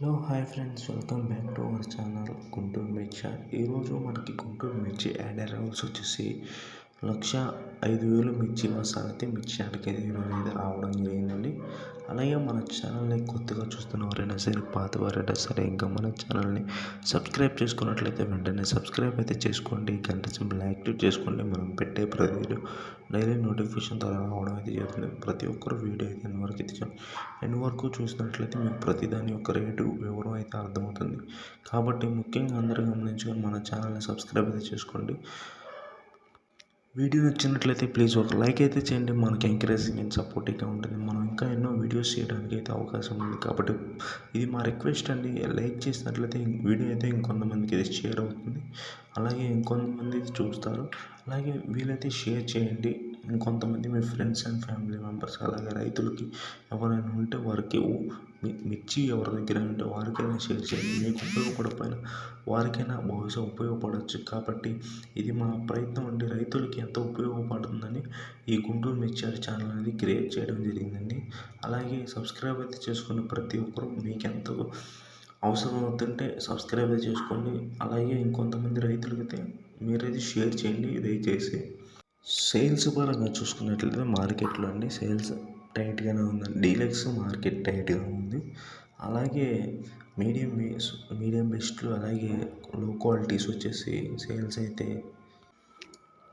Hello hi friends welcome back to our channel Guntur Mirchi. ఈరోజు మనకి గుంటూరు మిర్చి add అరౌల్స్ వచ్చేసి లక్ష ఐదు వేలు మిర్చి మసాలైతే మిర్చి యాడ్కి ఈరోజు అయితే రావడం జరిగిందండి. అలాగే మన ఛానల్ని కొత్తగా చూస్తున్న సరే పాత వారైనా సరే ఇంకా మన ఛానల్ని సబ్స్క్రైబ్ చేసుకున్నట్లయితే వెంటనే సబ్స్క్రైబ్ అయితే చేసుకోండి. గంట సింబల్ యాక్టివ్ చేసుకోండి. మనం పెట్టే ప్రతి వీడియో డైలీ నోటిఫికేషన్ ద్వారా రావడం అయితే జరుగుతుంది. ప్రతి ఒక్కరు వీడియో అయితే ఎన్ని వరకు అయితే ఎన్ని వరకు చూసినట్లయితే మీకు ప్రతి దాని యొక్క రేటు వివరం అయితే అర్థమవుతుంది. కాబట్టి ముఖ్యంగా అందరూ గమనించుకొని మన ఛానల్ని సబ్స్క్రైబ్ అయితే చేసుకోండి. వీడియో నచ్చినట్లయితే ప్లీజ్ ఒక లైక్ అయితే చేయండి. మనకి ఎంకరేజింగ్ అండ్ సపోర్టివ్గా ఉంటుంది. మనం ఇంకా ఎన్నో వీడియోస్ చేయడానికి అయితే అవకాశం ఉంది. కాబట్టి ఇది మా రిక్వెస్ట్ అండి. లైక్ చేసినట్లయితే వీడియో అయితే ఇంకొంతమందికి ఇది షేర్ అవుతుంది. అలాగే ఇంకొంతమంది చూస్తారు. అలాగే వీలైతే షేర్ చేయండి. ఇంకొంతమంది మీ ఫ్రెండ్స్ అండ్ ఫ్యామిలీ మెంబర్స్ అలాగే రైతులకి ఎవరైనా ఉంటే వారికి మిర్చి ఎవరి దగ్గర ఉంటే వారికైనా షేర్ చేయండి. మీకు ఉపయోగపడకపోయినా వారికైనా బహుశా ఉపయోగపడవచ్చు కాబట్టి ఇది మా ప్రయత్నం అండి. రైతులకి ఎంతో ఉపయోగపడుతుందని ఈ గుంటూరు మిర్చి ఛానల్ అనేది క్రియేట్ చేయడం జరిగిందండి. అలాగే సబ్స్క్రైబ్ అయితే చేసుకున్న ప్రతి ఒక్కరు మీకు ఎంతో అవసరం అవుతుంటే సబ్స్క్రైబ్ చేసుకోండి. అలాగే ఇంకొంతమంది రైతులకైతే మీరైతే షేర్ చేయండి. దయచేసి సేల్స్ పరంగా చూసుకున్నట్లయితే మార్కెట్లో అండి సేల్స్ టైట్గానే ఉందండి. డీలక్స్ మార్కెట్ టైట్గా ఉంది. అలాగే మీడియం బేస్ మీడియం బెస్ట్లు అలాగే లో క్వాలిటీస్ వచ్చేసి సేల్స్ అయితే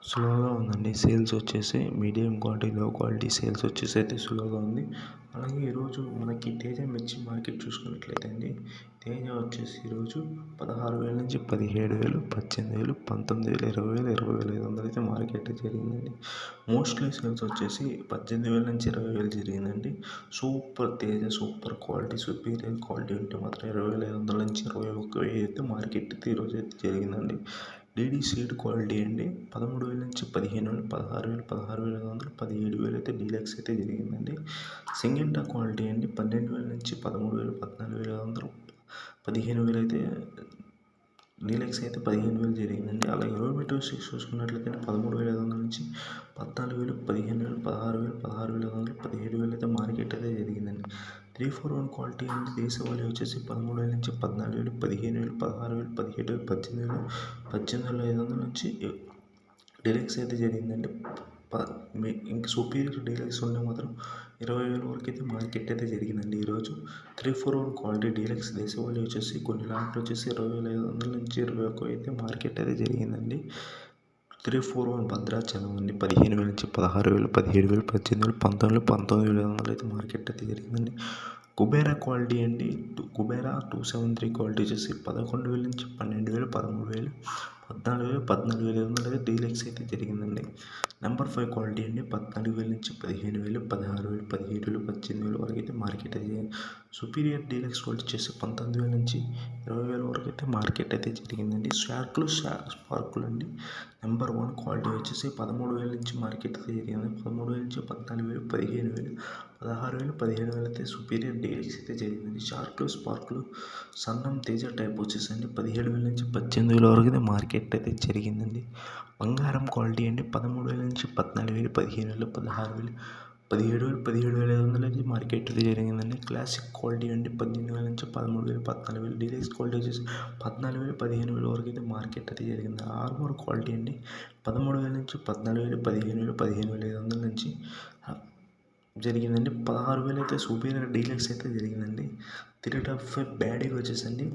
స్లోగా ఉందండి. సేల్స్ వచ్చేసి medium quality low quality sales వచ్చేసి అయితే స్లోగా ఉంది. అలాగే ఈరోజు మనకి తేజ మిర్చి మార్కెట్ చూసుకున్నట్లయితే అండి తేజ వచ్చేసి ఈరోజు పదహారు వేల నుంచి పదిహేడు వేలు పద్దెనిమిది వేలు పంతొమ్మిది వేలు ఇరవై వేలు ఇరవై వేల ఐదు వందలు అయితే మార్కెట్ జరిగిందండి. మోస్ట్లీ సేల్స్ వచ్చేసి పద్దెనిమిది వేల నుంచి ఇరవై వేలు జరిగిందండి. Super Teja super quality superior quality ఉంటే మాత్రం ఇరవై వేల ఐదు వందల నుంచి ఇరవై ఒక్క వెయ్యి అయితే మార్కెట్ అయితే ఈరోజు అయితే జరిగిందండి. డీడీ సీడ్ క్వాలిటీ అండి. పదమూడు వేల నుంచి పదిహేను వేలు పదహారు వేలు పదహారు వేల ఐదు వందలు పదిహేడు వేలు అయితే డీలక్స్ అయితే జరిగిందండి. సింగింటా క్వాలిటీ అండి. పన్నెండు వేల నుంచి పదమూడు వేలు పద్నాలుగు వేల ఐదు వందలు పదిహేను వేలు అయితే డీలక్స్ అయితే పదిహేను వేలు జరిగిందండి. అలాగే మీటర్ సిక్స్ చూసుకున్నట్లయితే పదమూడు వేల ఐదు వందల నుంచి పద్నాలుగు వేలు పదిహేను వేలు పదహారు వేలు పదహారు వేల ఐదు వందలు పదిహేడు వేలు అయితే market three four one quality అండి దేశవాళీ వచ్చేసి పదమూడు వేల నుంచి పద్నాలుగు వేలు పదిహేను వేలు పదహారు వేలు పదిహేడు వేలు పద్దెనిమిది వేలు పద్దెనిమిది వేల ఐదు వందల నుంచి డీలక్స్ అయితే జరిగిందండి. ప ఇంక సుపీరియర్ డీలక్స్ ఉంటే మాత్రం ఇరవై వేల వరకు అయితే మార్కెట్ అయితే జరిగిందండి ఈరోజు. Three four one quality deluxe దేశవాళీ వచ్చేసి కొన్ని లాట్లు వచ్చేసి ఇరవై వేల ఐదు వందల నుంచి ఇరవై ఒక్క అయితే మార్కెట్ అయితే జరిగిందండి. త్రీ ఫోర్ వన్ భద్రాచలం అండి పదిహేను వేల నుంచి పదహారు వేలు పదిహేడు వేలు పద్దెనిమిది వేలు పంతొమ్మిది పంతొమ్మిది వేల ఐదు వందలు అయితే మార్కెట్ అయితే జరిగిందండి. కుబేరా క్వాలిటీ అండి Kubera two seven three quality వచ్చేసి పదకొండు వేల నుంచి పన్నెండు వేలు పదమూడు వేలు పద్నాలుగు వేలు పద్నాలుగు వేల ఐదు వందలు అయితే డీలక్స్ అయితే జరిగిందండి. నెంబర్ ఫైవ్ క్వాలిటీ అండి. పద్నాలుగు వేల నుంచి పదిహేను వేలు పదహారు వేలు పదిహేడు వేలు పద్దెనిమిది వేలు వరకు అయితే మార్కెట్ అయితే సుపీరియర్ డీలక్స్ క్వాలిటీ వచ్చేసి పంతొమ్మిది వేల నుంచి ఇరవై వేల వరకు అయితే మార్కెట్ అయితే జరిగిందండి. షార్క్లు స్పార్కులు అండి. నెంబర్ వన్ క్వాలిటీ వచ్చేసి పదమూడు వేల నుంచి మార్కెట్ అయితే జరిగింది. పదమూడు వేల నుంచి పద్నాలుగు వేలు పదిహేను వేలు పదహారు వేలు పదిహేను వేలు అయితే సుపీరియర్ డీలక్స్ అయితే జరిగిందండి. షార్క్లు స్పార్కులు సన్నం తేజ టైప్ వచ్చేసండి. పదిహేడు వేల నుంచి పద్దెనిమిది వేల వరకు అయితే మార్కెట్ అయితే జరిగిందండి. బంగారం క్వాలిటీ అండి. పదమూడు వేల నుంచి పద్నాలుగు వేలు పదిహేను వేలు పదహారు వేలు పదిహేడు వేలు పదిహేడు వేల ఐదు వందల నుంచి మార్కెట్ జరిగిందండి క్లాసిక్ క్వాలిటీ అండి పద్దెనిమిది వేల నుంచి పదమూడు వేలు పద్నాలుగు వేలు డీలక్స్ క్వాలిటీ వచ్చేసి పద్నాలుగు వేలు పదిహేను వేల వరకు అయితే మార్కెట్ అయితే జరిగింది ఆర్మోర్ క్వాలిటీ అండి పదమూడు వేల నుంచి పద్నాలుగు వేలు పదిహేను వేలు పదిహేను వేల ఐదు వందల నుంచి జరిగిందండి పదహారు వేలు అయితే సూపీరియర్ డీలక్స్ అయితే జరిగిందండి త్రీ టాప్ ఫైవ్ బ్యాడీకి వచ్చేసండి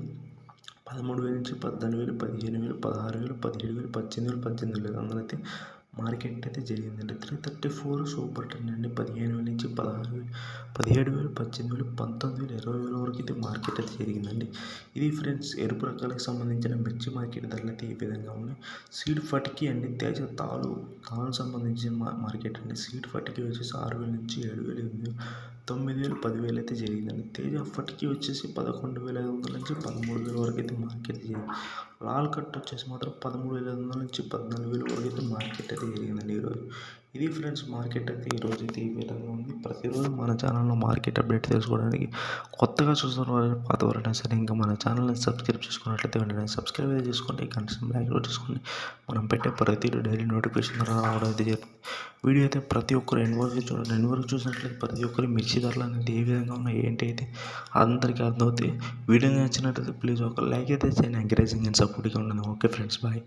పదమూడు వేల నుంచి పద్నాలుగు వేలు పదిహేను వేలు పదహారు వేలు పదిహేడు వేలు పద్దెనిమిది వేలు పద్దెనిమిది వేల ఐదు వందలు అయితే మార్కెట్ అయితే జరిగిందండి. Three thirty four super ten అండి. పదిహేను వేల నుంచి పదహారు వేలు పదిహేడు వేలు పద్దెనిమిది వేలు పంతొమ్మిది వేలు ఇరవై వేల వరకు అయితే మార్కెట్ అయితే జరిగిందండి. ఇది ఫ్రెండ్స్ ఎరుపు రకాలకు సంబంధించిన మిర్చి మార్కెట్ ధరలు అయితే ఈ విధంగా ఉన్నాయి. సీడ్ ఫటికి అండి తేజ తాలు తాలు సంబంధించిన మార్కెట్ అండి. సీడ్ ఫటికి వచ్చేసి ఆరు వేల నుంచి ఏడు వేలు ఎనిమిది తొమ్మిది వేలు పదివేలు అయితే జరిగిందండి. తేజ్ అప్పటికి వచ్చేసి పదకొండు వేల ఐదు వందల నుంచి పదమూడు వేల వరకు అయితే మార్కెట్ జరిగింది. లాల్ కట్ వచ్చేసి మాత్రం పదమూడు వేల ఐదు వందల నుంచి పద్నాలుగు వేల వరకు అయితే మార్కెట్ అయితే జరిగింది. ఇది ఫ్రెండ్స్ మార్కెట్ అయితే ఈరోజు అయితే ఈ విధంగా ఉంది. ప్రతిరోజు మన ఛానల్లో మార్కెట్ అప్డేట్ తెలుసుకోవడానికి కొత్తగా చూస్తున్న వారు పాత వారైనా సరే ఇంకా మన ఛానల్ని సబ్స్క్రైబ్ చేసుకున్నట్లయితే వెంటనే సబ్స్క్రైబ్ అయితే చేసుకోండి కనీసం లైక్ కూడా చేసుకోండి. మనం పెట్టే ప్రతి డైలీ నోటిఫికేషన్ రావడం అయితే జరుగుతుంది. వీడియో అయితే ప్రతి ఒక్కరు ఎండ్ వరకు చూడండి. ఎండ్ వరకు చూసినట్లయితే ప్రతి ఒక్కరు మిర్చి ధరలు అనేది ఏ విధంగా ఉన్నాయి ఏంటి అయితే అందరికీ అర్థమవుతాయి. వీడియో నచ్చినట్లయితే ప్లీజ్ ఒక లైక్ అయితే చేయండి ఎంకరేజింగ్ అండ్ సపోర్ట్గా ఉంటుంది ఓకే ఫ్రెండ్స్ బాయ్.